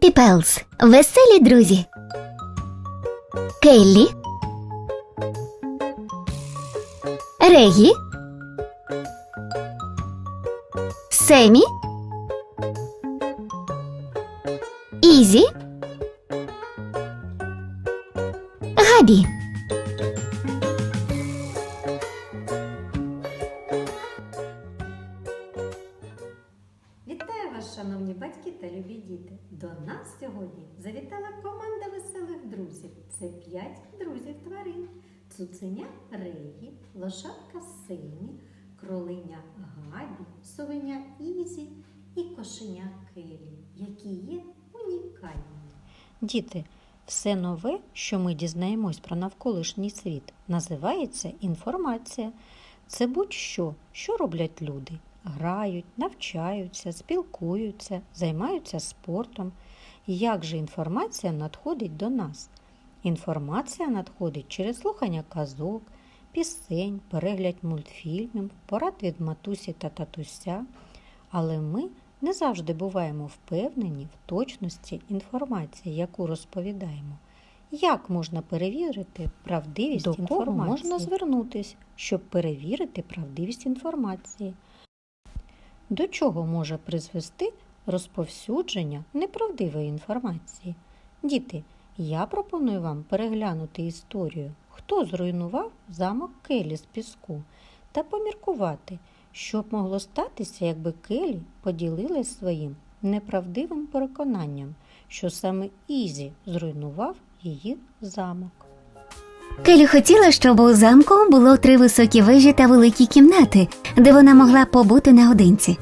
Хеппі Пелс. Веселі друзі. Келлі. Регі. Семі. Ізі. Габі. Шановні батьки та любі діти! До нас сьогодні завітала команда веселих друзів. Це п'ять друзів тварин. Цуценя Регі, лошадка Сині, кролиня Габі, совеня Ізі і кошеня Келі, які є унікальними. Діти, все нове, що ми дізнаємось про навколишній світ, називається інформація. Це будь-що, що роблять люди. Грають, навчаються, спілкуються, займаються спортом. Як же інформація надходить до нас? Інформація надходить через слухання казок, пісень, перегляд мультфільмів, порад від матусі та татуся. Але ми не завжди буваємо впевнені в точності інформації, яку розповідаємо. Як можна перевірити правдивість До кого інформації? можна можна звернутися, щоб перевірити правдивість інформації? До чого може призвести розповсюдження неправдивої інформації? Діти, я пропоную вам переглянути історію, хто зруйнував замок Келі з піску, та поміркувати, що б могло статися, якби Келі поділилась своїм неправдивим переконанням, що саме Ізі зруйнував її замок. Келі хотіла, щоб у замку було три високі вежі та великі кімнати, де вона могла побути наодинці.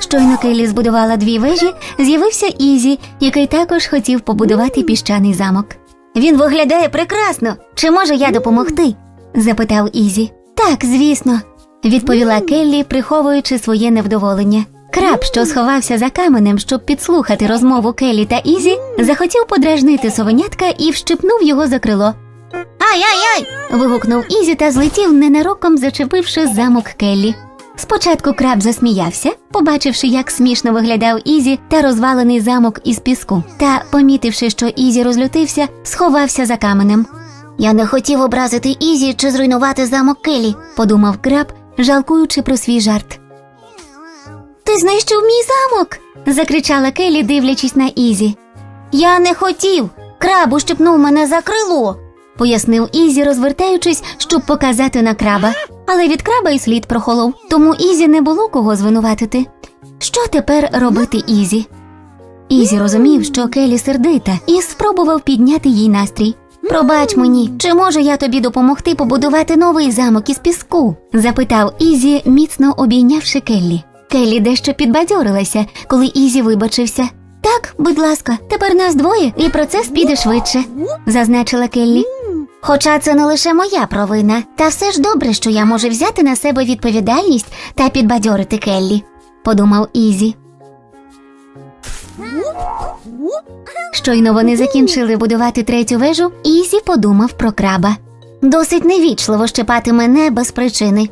Щойно Келі збудувала дві вежі, з'явився Ізі, який також хотів побудувати піщаний замок. Він виглядає прекрасно. Чи можу я допомогти? запитав Ізі. Так, звісно, відповіла Келлі, приховуючи своє невдоволення. Краб, що сховався за каменем, щоб підслухати розмову Келлі та Ізі, захотів подражнити совенятка і вщипнув його за крило. Ай-ай-ай! вигукнув Ізі та злетів, ненароком зачепивши замок Келлі. Спочатку краб засміявся, побачивши, як смішно виглядав Ізі та розвалений замок із піску, та, помітивши, що Ізі розлютився, сховався за каменем. Я не хотів образити Ізі чи зруйнувати замок Келі, подумав краб, жалкуючи про свій жарт. Ти знищив мій замок. закричала Келі, дивлячись на Ізі. Я не хотів. Краб ущипнув мене за крило, пояснив Ізі, розвертаючись, щоб показати на краба. Але від краба і слід прохолов, тому Ізі не було кого звинуватити. Що тепер робити Ізі? Ізі розумів, що Келі сердита, і спробував підняти їй настрій. Пробач мені, чи можу я тобі допомогти побудувати новий замок із піску? запитав Ізі, міцно обійнявши Келлі. Келлі дещо підбадьорилася, коли Ізі вибачився. Так, будь ласка, тепер нас двоє, і процес піде швидше, зазначила Келлі. Хоча це не лише моя провина, та все ж добре, що я можу взяти на себе відповідальність та підбадьорити Келлі, подумав Ізі. Щойно вони закінчили будувати третю вежу, Ізі подумав про краба. Досить невічливо щепати мене без причини.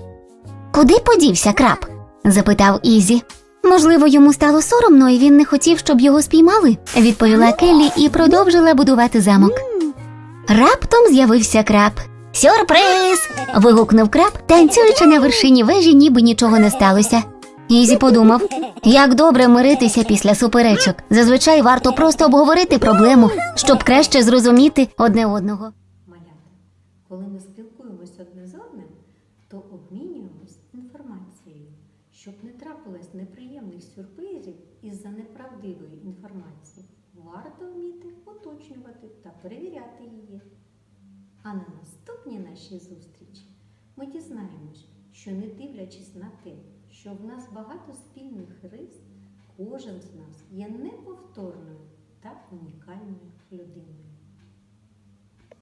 Куди подівся краб? Запитав Ізі. Можливо, йому стало соромно, і він не хотів, щоб його спіймали, відповіла Келлі і продовжила будувати замок. Раптом з'явився краб. Сюрприз! вигукнув краб, танцюючи на вершині вежі, ніби нічого не сталося. Ізі подумав, як добре миритися після суперечок. Зазвичай варто просто обговорити проблему, щоб краще зрозуміти одне одного. Коли ми спілкуємось одне з одним, то обмінюємось інформацією, щоб не трапилось неприємних сюрпризів із-за неправдивої інформації. Варто вміти уточнювати та перевіряти її. А на наступній нашій зустрічі ми дізнаємось, що не дивлячись на те, що в нас багато спільних рис, кожен з нас є неповторною та унікальною людиною.